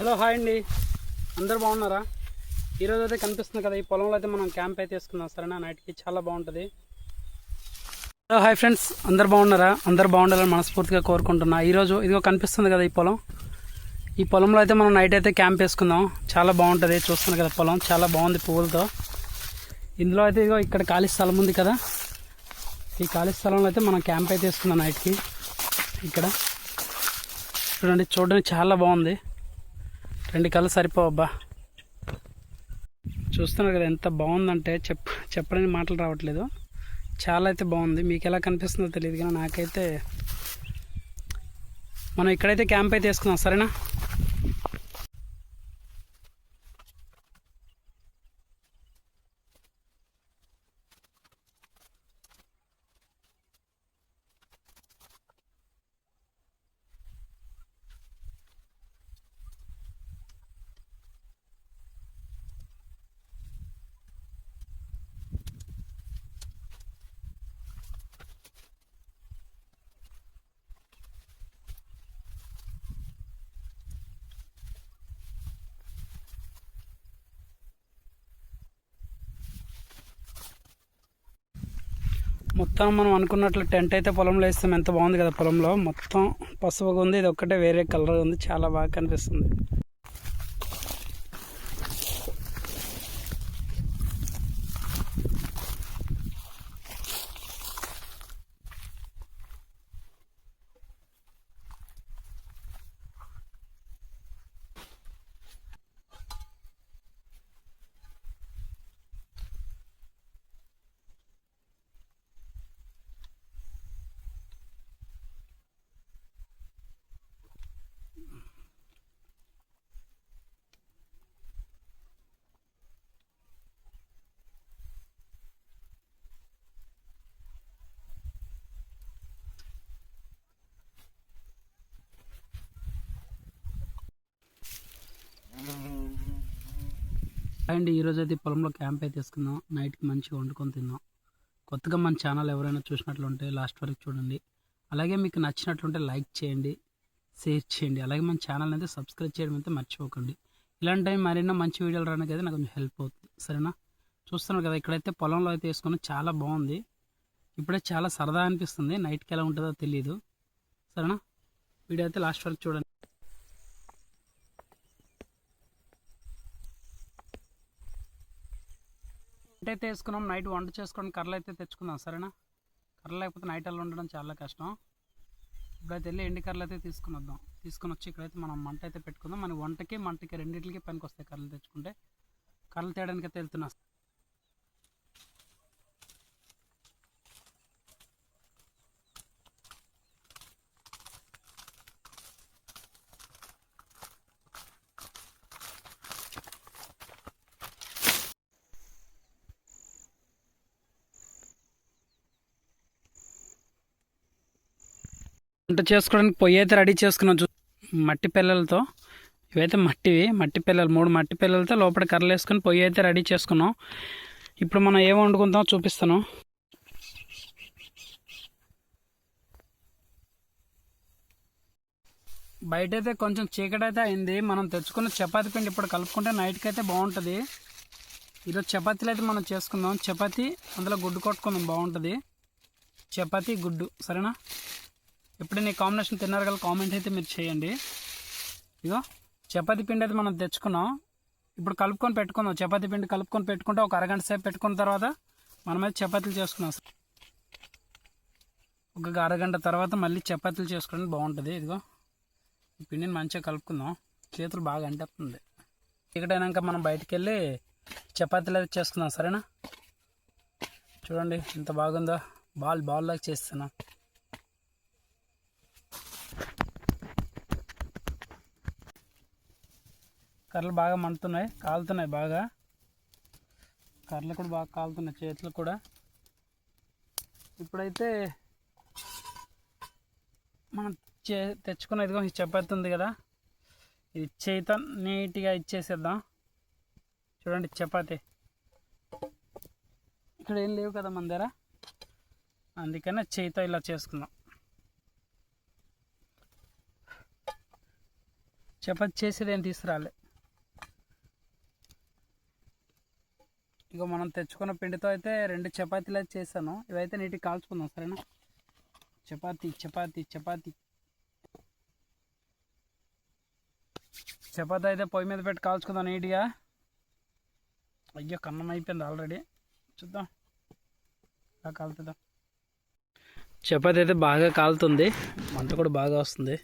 Hello hi అండి. అందరు బాగున్నారా? ఈరోజు అయితే కనిపిస్తుంది కదా ఈ పొలంలో అయితే మనం క్యాంప్ అయితే వేసుకుందాం సరేనా? నైట్కి చాలా బాగుంటుంది. Hello hi friends. అందరు బాగున్నారా? అందరు బాగుండాలని మనస్ఫూర్తిగా కోరుకుంటున్నా. ఈరోజు ఇదిగో కనిపిస్తుంది కదా ఈ పొలం. ఈ పొలంలో అయితే మనం నైట్ అయితే క్యాంప్ వేసుకుందాం. చాలా బాగుంటుంది చూస్తుంది కదా పొలం. చాలా బాగుంది పువ్వులతో. ఇందులో అయితే ఇదిగో ఇక్కడ ఖాళీ స్థలం ఉంది కదా. ఈ ఖాళీ స్థలంలో అయితే మనం క్యాంప్ అయితే వేసుకుందాం నైట్కి. ఇక్కడ. చూడండి చూడడానికి చాలా బాగుంది. రెండు కళ్ళు సరిపోవబ్బా చూస్తున్నారు కదా ఎంత బాగుందంటే చెప్ చెప్పడానికి మాటలు రావట్లేదు. చాలా అయితే బాగుంది. మీకు ఎలా కనిపిస్తుందో తెలియదు కానీ నాకైతే మనం ఇక్కడైతే క్యాంప్ అయితే వేసుకుందాం సరేనా? మొత్తం మనం అనుకున్నట్లు టెంట్ అయితే పొలంలో వేస్తాం. ఎంత బాగుంది కదా పొలంలో. మొత్తం పసుపుగా ఉంది. ఇది ఒక్కటే వేరే కలర్ ఉంది. చాలా బాగా కనిపిస్తుంది. అండ్ ఈరోజు అయితే పొలంలో క్యాంప్ అయితే తీసుకుందాం నైట్కి మంచిగా వండుకొని తిందాం. కొత్తగా మన ఛానల్ ఎవరైనా చూసినట్లుంటే లాస్ట్ వరకు చూడండి. అలాగే మీకు నచ్చినట్లుంటే లైక్ చేయండి షేర్ చేయండి. అలాగే మన ఛానల్ అయితే సబ్స్క్రైబ్ చేయడం అయితే మర్చిపోకండి. ఇలాంటి టైం మరెన్నో మంచి వీడియోలు రావడానికి అయితే నాకు కొంచెం హెల్ప్ అవుతుంది. సరేనా? చూస్తున్నారు కదా ఇక్కడైతే పొలంలో అయితే వేసుకుని చాలా బాగుంది. ఇప్పుడే చాలా సరదా అనిపిస్తుంది. నైట్కి ఎలా ఉంటుందో తెలియదు సరేనా? వీడియో అయితే లాస్ట్ వరకు చూడండి. అయితే వేసుకున్నాం నైట్ వంట చేసుకొని కర్రలు అయితే తెచ్చుకుందాం సరేనా? కర్రలు లేకపోతే నైట్ అలా ఉండడం చాలా కష్టం. ఇప్పుడైతే వెళ్ళి ఎండి కర్రలు అయితే తీసుకుని వద్దాం. తీసుకుని వచ్చి ఇక్కడైతే మనం మంట అయితే పెట్టుకుందాం. మన వంటకి మంటకి రెండింటికి పనికి వస్తాయి కర్రలు తెచ్చుకుంటే. కర్రలు తేయడానికి అయితే వెళ్తున్నాం. వంట చేసుకోవడానికి పొయ్యి అయితే రెడీ చేసుకున్నాం చూ మట్టి పిల్లలతో. ఇవైతే మట్టివి మట్టి పిల్లలు మూడు మట్టి పిల్లలతో లోపల కర్రలు వేసుకొని పొయ్యి అయితే రెడీ చేసుకున్నాం. ఇప్పుడు మనం ఏం వండుకుందాం చూపిస్తాను. బయట అయితే కొంచెం చీకటి అయితే అయింది. మనం తెచ్చుకున్న చపాతి పిండి ఇప్పుడు కలుపుకుంటే నైట్కి అయితే బాగుంటుంది. ఈరోజు చపాతీలు అయితే మనం చేసుకుందాం. చపాతి అందులో గుడ్డు కొట్టుకుందాం బాగుంటుంది. చపాతి గుడ్డు సరేనా? ఎప్పుడైనా ఈ కాంబినేషన్ తిన్నారు కదా కామెంట్ అయితే మీరు చేయండి. ఇగో చపాతీ పిండి అయితే మనం తెచ్చుకున్నాం. ఇప్పుడు కలుపుకొని పెట్టుకుందాం. చపాతీ పిండి కలుపుకొని పెట్టుకుంటే ఒక అరగంట సేపు పెట్టుకున్న తర్వాత మనమైతే చపాతీలు చేసుకున్నాం. ఒక అరగంట తర్వాత మళ్ళీ చపాతీలు చేసుకోవడం బాగుంటుంది. ఇదిగో ఈ పిండిని మంచిగా కలుపుకుందాం. చేతులు బాగా అంటేస్తుంది. అయినాక మనం బయటికి వెళ్ళి చపాతీలు అయితే చేసుకుందాం. సరేనా? చూడండి ఎంత బాగుందో. బాల్ బాల్ లాగా చేస్తున్నాం. కర్రలు బాగా మండుతున్నాయి కాలుతున్నాయి బాగా. కర్రలు కూడా బాగా కాలుతున్నాయి చేతులు కూడా. ఇప్పుడైతే మనం చే తెచ్చుకున్న ఇదిగో చపాతి ఉంది కదా. ఇది చేత నీట్గా ఇచ్చేసేద్దాం. చూడండి చపాతి. ఇక్కడ ఏం లేవు కదా మన దగ్గర. అందుకనే చేయితో ఇలా చేసుకుందాం. చపాతి చేసేది ఏం తీసుకురాలే. ఇక మనం తెచ్చుకున్న పిండితో అయితే రెండు చపాతీలు అయితే చేశాను. ఇవైతే నీటికి కాల్చుకుందాం సరేనా? చపాతీ చపాతీ చపాతీ. చపాతీ అయితే పొయ్యి మీద పెట్టి కాల్చుకుందాం నీట్గా. అయ్యో కన్నం అయిపోయింది ఆల్రెడీ. చూద్దాం. ఇలా కాలుతుందా. చపాతీ అయితే బాగా కాలుతుంది. మంట కూడా బాగా వస్తుంది.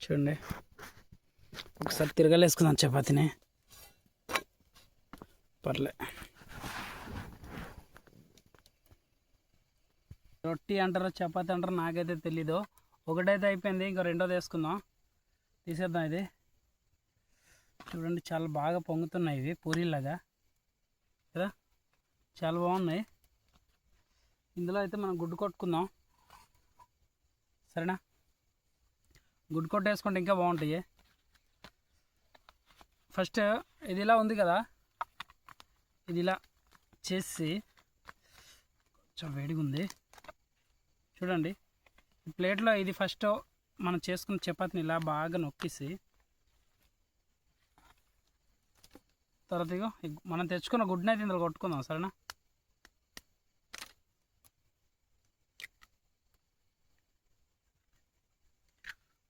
చూడండి. ఒకసారి తిరగలేసుకుందాం చపాతీని. పర్లే. రొట్టి అంటారో చపాతి అంటారో నాకైతే తెలీదు. ఒకటైతే అయిపోయింది ఇంకా రెండోది వేసుకుందాం. తీసేద్దాం ఇది. చూడండి చాలా బాగా పొంగుతున్నాయి ఇవి పూరీలాగా కదా? చాలా బాగున్నాయి. ఇందులో అయితే మనం గుడ్డు కొట్టుకుందాం. సరేనా? గుడ్డు కొట్టేసుకుంటే ఇంకా బాగుంటాయి. ఫస్ట్ ఇది ఇలా ఉంది కదా? ఇది ఇలా చేసి కొంచెం వేడిగా ఉంది చూడండి. ఈ ప్లేట్లో ఇది ఫస్ట్ మనం చేసుకున్న చపాతీని ఇలా బాగా నొక్కేసి తర్వాత ఇగో మనం తెచ్చుకున్న గుడ్ నైట్ ఇందులో కొట్టుకుందాం సరేనా?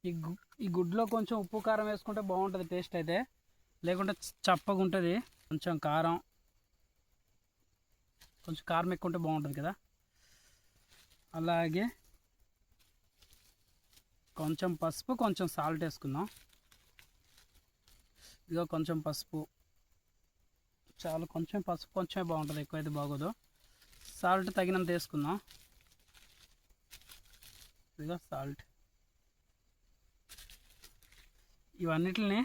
ఈ గు ఈ గుడ్లో కొంచెం ఉప్పు కారం వేసుకుంటే బాగుంటుంది టేస్ట్ అయితే. లేకుంటే చప్పగా ఉంటుంది కొంచెం కారం. కొంచెం కారం ఎక్కువ ఉంటే బాగుంటుంది కదా? అలాగే కొంచెం పసుపు కొంచెం సాల్ట్ వేసుకుందాం. ఇదిగో కొంచెం పసుపు. చాలా కొంచెం పసుపు కొంచెమే బాగుంటుంది. ఎక్కువైతే బాగోదు. సాల్ట్ తగినంత వేసుకుందాం. ఇదిగో సాల్ట్ ఇవన్నిటిని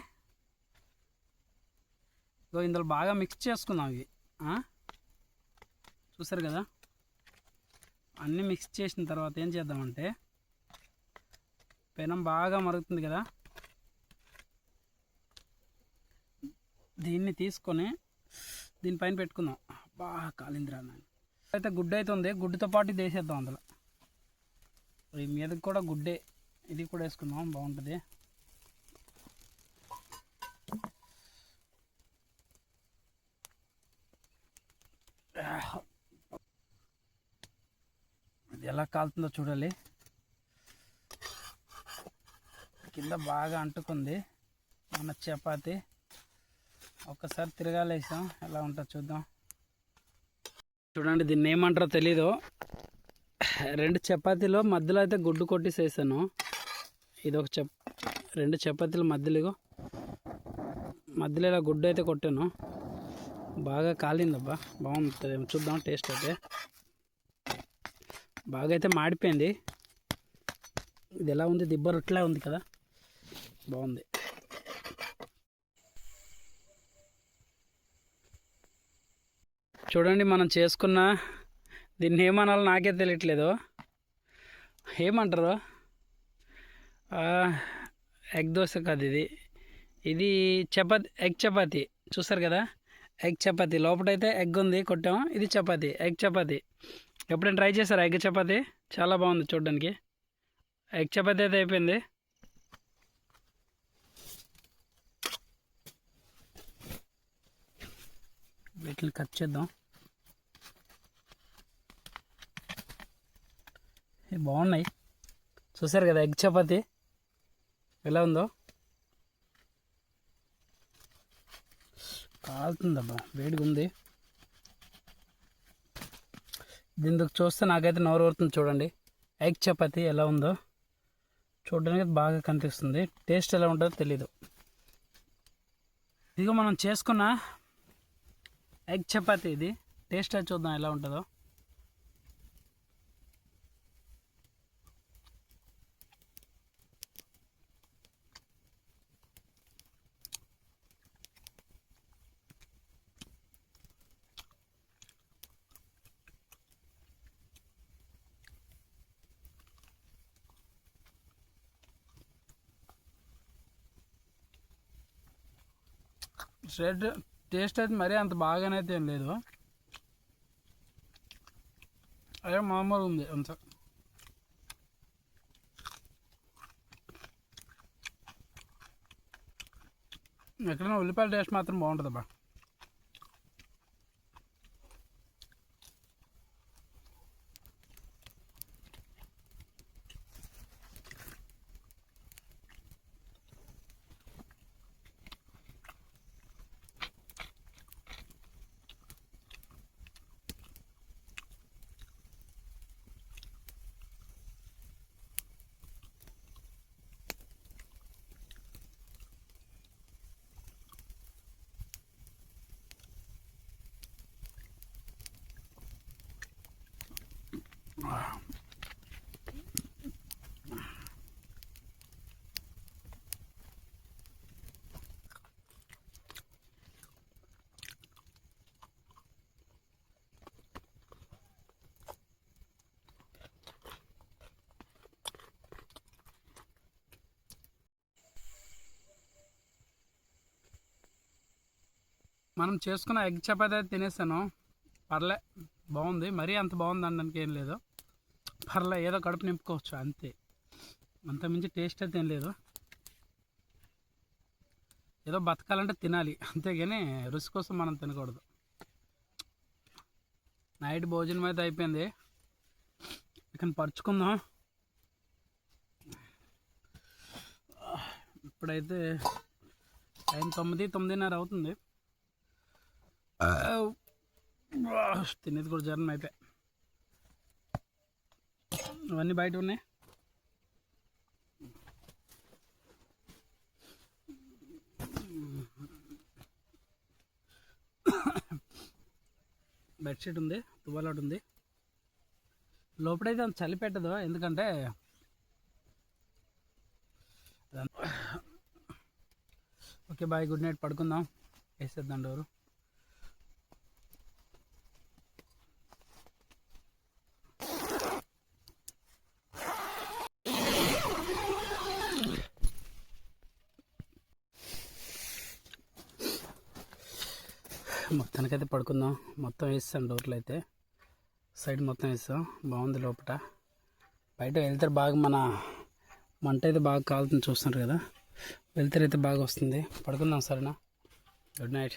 ఇగో ఇందులో బాగా మిక్స్ చేసుకుందాం ఇవి. చూసారు కదా? అన్నీ మిక్స్ చేసిన తర్వాత ఏం చేద్దామంటే పెనం బాగా మరుగుతుంది కదా దీన్ని తీసుకొని దీనిపైన పెట్టుకుందాం. బాగా కాలిందిరా నాయన. అయితే గుడ్డ అయితే ఉంది గుడ్డుతో పాటు ఇది వేసేద్దాం అందులో. ఈ మీదకి కూడా గుడ్డే ఇది కూడా వేసుకుందాం బాగుంటుంది. ఎలా కాలుతుందో చూడాలి. కింద బాగా అంటుకుంది. మన చపాతి. ఒక్కసారి తిరగాలేసాం ఎలా ఉంటుందో చూద్దాం. చూడండి దీన్ని ఏమంటారో తెలీదు. రెండు చపాతీలో మధ్యలో అయితే గుడ్డు కొట్టేసేసాను. ఇది ఒక చప్ రెండు చపాతీల మధ్యలో మధ్యలో ఇలా గుడ్డు అయితే కొట్టాను. బాగా కాలిందబ్బా. బాగుంటుంది చూద్దాం టేస్ట్ అయితే. బాగా అయితే మాడిపోయింది. ఇది ఎలా ఉంది? దిబ్బ రొట్టెలా ఉంది కదా? బాగుంది. చూడండి మనం చేసుకున్న దీన్ని ఏమనాలో నాకే తెలియట్లేదు. ఏమంటారు? ఎగ్ దోశ కాదు ఇది. ఇది చపాతి ఎగ్ చపాతి. చూస్తారు కదా? ఎగ్ చపాతి. లోపలైతే ఎగ్ ఉంది కొట్టాము ఇది చపాతి ఎగ్ చపాతి. ఎప్పుడైనా ట్రై చేశారా ఎగ్ చపాతి? చాలా బాగుంది చూడడానికి. ఎగ్ చపాతి అయితే అయిపోయింది. వీటిని కట్ చేద్దాం. ఇవి బాగున్నాయి. చూసారు కదా ఎగ్ చపాతి? ఎలా ఉందో? కాలుతుందబ్బా వేడిగా ఉంది. దీనికి చూస్తే నాకైతే నోరు వరుతుంది చూడండి. ఎగ్ చపాతి ఎలా ఉందో చూడడానికి బాగా కనిపిస్తుంది. టేస్ట్ ఎలా ఉంటుందో తెలీదు. ఇదిగో మనం చేసుకున్న ఎగ్ చపాతి ఇది. టేస్ట్ చూద్దాం ఎలా ఉంటుందో. రెడ్ టేస్ట్ అయితే మరీ అంత బాగానైతే ఏం లేదు. అదే మామూలు ఉంది అంత. ఎక్కడైనా ఉల్లిపాయల టేస్ట్ మాత్రం బాగుంటుంది మనం చేసుకున్న ఎగ్ చపాతి అయితే తినేసాను. పర్లే బాగుంది. మరీ అంత బాగుంది అనడానికి ఏం లేదు. పర్లే ఏదో కడుపు నింపుకోవచ్చు అంతే. అంత మించి టేస్ట్ అయితే ఏం లేదు. ఏదో బతకాలంటే తినాలి అంతేగాని రుచి కోసం మనం తినకూడదు. నైట్ భోజనం అయితే అయిపోయింది. ఇక పరుచుకుందాం. ఇప్పుడైతే టైం తొమ్మిది తొమ్మిదిన్నర అవుతుంది. తినేది కూడా జరం అయిపోయి ఇవన్నీ బయట ఉన్నాయి. బెడ్షీట్ ఉంది తువ్వాలట్ ఉంది. లోపలైతే అంత చలి పెట్టదు ఎందుకంటే ఓకే బాయ్ గుడ్ నైట్ పడుకుందాం. వేసేద్దాం డోరు. మొత్తానికైతే పడుకుందాం. మొత్తం వేస్తాం డోర్లు అయితే. సైడ్ మొత్తం వేస్తాం బాగుంది లోపల బయట వెళ్తారు బాగా మన మంట అయితే బాగా కాలుతుంది చూస్తున్నారు కదా. వెళ్తారు అయితే బాగా వస్తుంది. పడుకుందాం సరేనా? Good night.